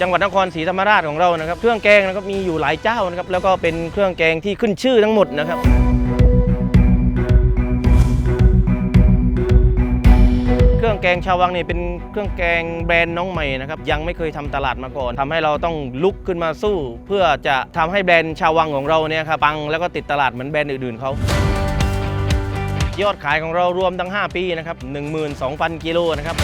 จังหวัดนครศรีธรรมราชของเรานะครับ เครื่องแกงนะครับมีอยู่หลายเจ้านะครับแล้วก็เป็นเครื่องแกงที่ขึ้นชื่อทั้งหมดนะครับเครื่องแกงชาววังเนี่ยเป็นเครื่องแกงแบรนด์น้องใหม่นะครับยังไม่เคยทำตลาดมาก่อนทำให้เราต้องลุกขึ้นมาสู้ เพื่อจะทำให้แบรนด์ชาววังของเราเนี่ยครับปังแล้วก็ติดตลาดเหมือนแบรนด์อื่นๆเขายอดขายของเรารวมทั้ง 5 ปีนะครับ12,000 กิโลนะครับ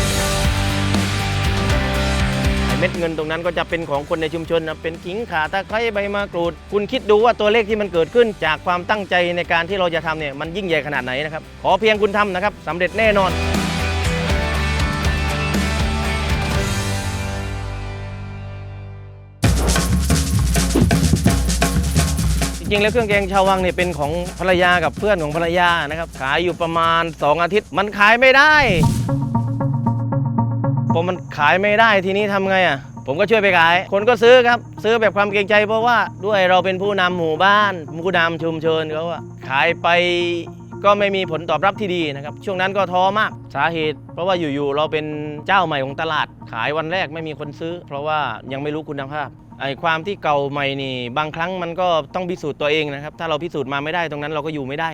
ม็ดเงินตรงนั้นก็จะเป็นของคนในชุมชนนะเป็นขิงข่าตะไคร้ใบมะกรูด คุณคิดดูว่าตัวเลขที่มันเกิดขึ้น จากความตั้งใจในการที่เราจะทำเนี่ยมันยิ่งใหญ่ขนาดไหนนะครับขอเพียงคุณทำนะครับสำเร็จแน่นอนจริงๆแล้วเครื่องแกงชาววังเนี่ยเป็นของภรรยากับเพื่อนของภรรยานะครับขายอยู่ประมาณ 2 อาทิตย์มันขายไม่ได้ พอมันขายไม่ได้ทีนี้ทำไงอะ ผมก็ช่วยไปขาย คนก็ซื้อครับ ซื้อแบบความเกรงใจ เพราะว่าด้วยเราเป็นผู้นำหมู่บ้านผู้นำชุมชนเขาอะขายไปก็ไม่มีผลตอบรับที่ดีนะครับ ช่วงนั้นก็ท้อมากสาเหตุ เพราะว่าอยู่ๆเราเป็นเจ้าใหม่ของตลาด ขายวันแรกไม่มีคนซื้อ เพราะว่ายังไม่รู้คุณภาพไอ้ความที่เก่าใหม่นี่ บางครั้งมันก็ต้องพิสูจน์ตัวเองนะครับ ถ้าเราพิสูจน์มาไม่ได้ตรงนั้นเราก็อยู่ไม่ได้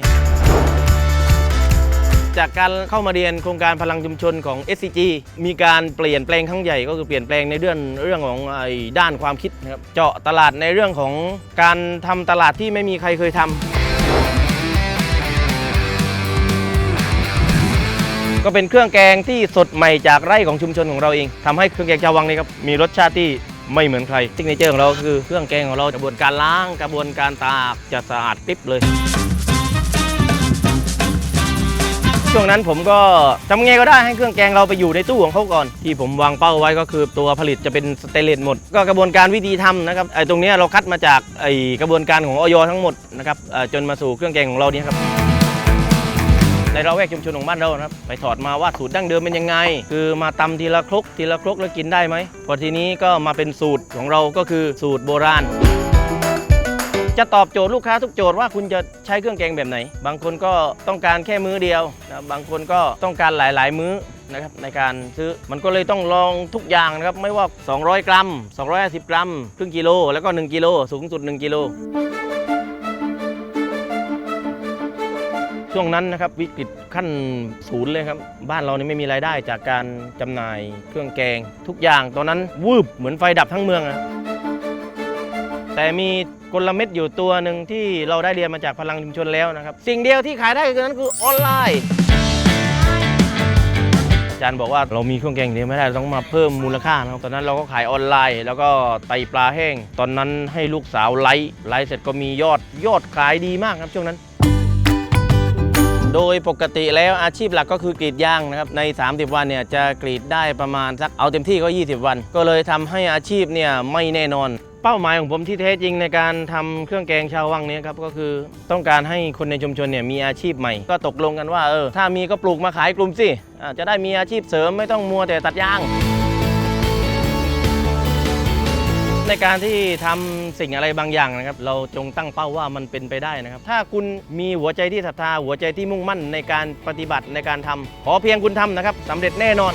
จากการเข้ามาเรียนโครงการพลังชุมชนของ SCG มีการเปลี่ยนแปลงครั้งใหญ่ก็คือเปลี่ยนแปลงในเรื่องเรื่องของไอ้ด้านความคิดนะครับเจาะตลาดในเรื่องของการทำตลาดที่ไม่มีใครเคยทำ ก็เป็นเครื่องแกงที่สดใหม่จากไร่ของชุมชนของเราเองทำให้เครื่องแกงชาววังนี่ครับมีรสชาติที่ไม่เหมือนใครซิกเนเจอร์ของเราคือเครื่องแกงของเรากระบวนการล้างกระบวนการตากจะสะอาดปิ๊บเลย ช่วงนั้นผมก็ทำไงก็ได้ให้เครื่องแกงเราไปอยู่ในตู้ของเขาก่อน ที่ผมวางเป้าไว้ก็คือตัวผลิตจะเป็นสเตนเลสหมด ก็กระบวนการวิธีทำนะครับไอ้ตรงนี้เราคัดมาจากไอ้กระบวนการของออยทั้งหมดนะครับจนมาสู่เครื่องแกงของเราเนี่ยครับในเราแวกชุมชนของบ้านเรานะครับไปถอดมาว่าสูตรดั้งเดิมเป็นยังไง คือมาตำทีละครกทีละครกแล้วกินได้ไหมพอทีนี้ก็มาเป็นสูตรของเราก็คือสูตรโบราณ จะตอบโจทย์ลูกค้าทุกโจทย์ว่าคุณจะใช้เครื่องแกงแบบไหน บางคนก็ต้องการแค่มื้อเดียวนะบางคนก็ต้องการหลาย ๆ มื้อนะครับในการซื้อมันก็เลยต้องลองทุกอย่างนะครับไม่ว่า 200 กรัม 250 กรัม ครึ่งกิโล แล้วก็ 1 กิโล สูงสุด 1 กิโล ช่วงนั้นนะครับวิกฤตขั้นศูนย์เลยครับ บ้านเรานี่ไม่มีรายได้จากการจำหน่ายเครื่องแกง ทุกอย่างตอนนั้นวืบเหมือนไฟดับทั้งเมืองนะ แต่มีกลเม็ดอยู่ตัวหนึ่งที่เราได้เรียนมาจากพลังชุมชนแล้วนะครับ สิ่งเดียวที่ขายได้คือนั้นคือออนไลน์อาจารย์บอกว่าเรามีเครื่องแกงเดียวไม่ได้ต้องมาเพิ่มมูลค่านะครับตอนนั้นเราก็ขายออนไลน์ แล้วก็ไตปลาแห้ง ตอนนั้นให้ลูกสาวไลฟ์ไลฟ์เสร็จก็มียอดยอดขายดีมากครับช่วงนั้น โดยปกติแล้วอาชีพหลักก็คือกรีดยางนะครับใน 30 วันเนี่ยจะกรีดได้ประมาณสักเอาเต็มที่ก็ 20 วัน ก็เลยทำให้อาชีพเนี่ยไม่แน่นอน เป้าหมายของผมที่แท้จริงในการทำเครื่องแกงชาววังนี้ครับก็คือต้องการให้คนในชุมชนเนี่ยมีอาชีพใหม่ ก็ตกลงกันว่าเออถ้ามีก็ปลูกมาขายกลุ่มสิจะได้มีอาชีพเสริมไม่ต้องมัวแต่ตัดยาง ในการที่ทำสิ่งอะไรบางอย่างนะครับ เราจงตั้งเป้าว่ามันเป็นไปได้นะครับ ถ้าคุณมีหัวใจที่ศรัทธาหัวใจที่มุ่งมั่นในการปฏิบัติในการทำขอเพียงคุณทำนะครับสำเร็จแน่นอน